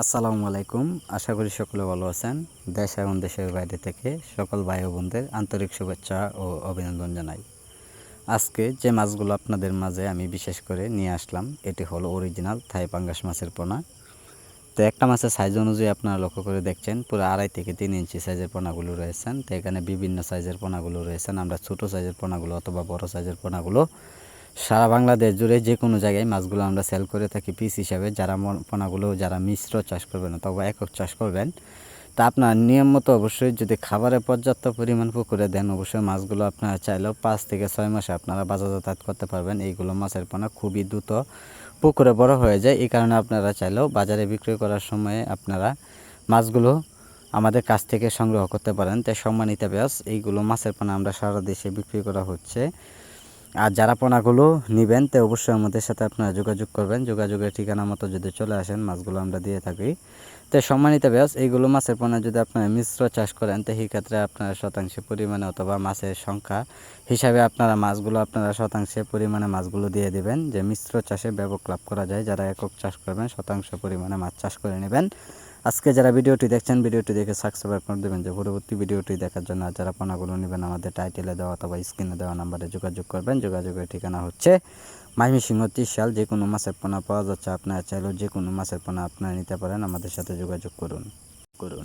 আসসালামু আলাইকুম। আশা করি সকলে ভালো আছেন। দেশ এবং দেশের বাইরে থেকে সকল ভাই বোনদের আন্তরিক শুভেচ্ছা ও অভিনন্দন জানাই। আজকে যে মাছগুলো আপনাদের মাঝে আমি বিশেষ করে নিয়ে আসলাম, এটি হলো অরিজিনাল থাই পাঙ্গাস মাছের পোনা। তো একটা মাছের সাইজ অনুযায়ী আপনারা লক্ষ্য করে দেখছেন, পুরো আড়াই থেকে তিন ইঞ্চি সাইজের পোনাগুলো রয়েছেন তো এখানে বিভিন্ন সাইজের পোনাগুলো রয়েছেন আমরা ছোট সাইজের পোনাগুলো অথবা বড় সাইজের পোনাগুলো সারা বাংলাদেশ জুড়ে যে কোনো জায়গায় মাছগুলো আমরা সেল করে থাকি পিস হিসাবে, যারা পোনাগুলো, যারা মিশ্র চাষ করবেন অথবা একক চাষ করবেন। তা আপনার নিয়ম মতো অবশ্যই যদি খাবারে পর্যাপ্ত পরিমাণ পুকুরে দেন, অবশ্যই মাছগুলো আপনারা চাইলেও পাঁচ থেকে ছয় মাসে আপনারা বাজার যাতায়াত করতে পারবেন। এইগুলো মাছের পোনা খুবই দ্রুত পুকুরে বড় হয়ে যায়। এই কারণে আপনারা চাইলেও বাজারে বিক্রি করার সময়ে আপনারা মাছগুলো আমাদের কাছ থেকে সংগ্রহ করতে পারেন। তাই সম্মানিত ব্যাস এইগুলো মাছের পোনা আমরা সারা দেশে বিক্রি করা হচ্ছে। আর যারা পোনাগুলো নেবেন, তো অবশ্যই আমাদের সাথে আপনারা যোগাযোগ করবেন। যোগাযোগের ঠিকানা মতো যদি চলে আসেন, মাছগুলো আমরা দিয়ে থাকি। তো সম্মানিত ব্যাস এইগুলো মাছের পোনা যদি আপনারা মিশ্র চাষ করেন, তো সেই ক্ষেত্রে আপনারা শতাংশে পরিমাণে অথবা মাছের সংখ্যা হিসাবে আপনারা মাছগুলো আপনারা শতাংশে পরিমাণে মাছগুলো দিয়ে দিবেন। যে মিশ্র চাষে ব্যাপক লাভ করা যায়, যারা একক চাষ করবেন, শতাংশ পরিমাণে মাছ চাষ করে নেবেন। আজকে যারা ভিডিওটি দেখছেন, ভিডিওটি দেখে সাবস্ক্রাইব করে দেবেন। যে পরবর্তী ভিডিওটি দেখার জন্য যারা পোনাগুলো নেবেন, আমাদের টাইটেলে দেওয়া অথবা স্ক্রিনে দেওয়া নাম্বারে যোগাযোগ করবেন। যোগাযোগের ঠিকানা হচ্ছে মাইমিসিংহ ত্রিশাল। যে কোনো মাছের পোনা পাওয়া যাচ্ছে আপনারা চাইলেও যে কোনো মাছের পোনা আপনারা নিতে পারেন। আমাদের সাথে যোগাযোগ করুন। করুন।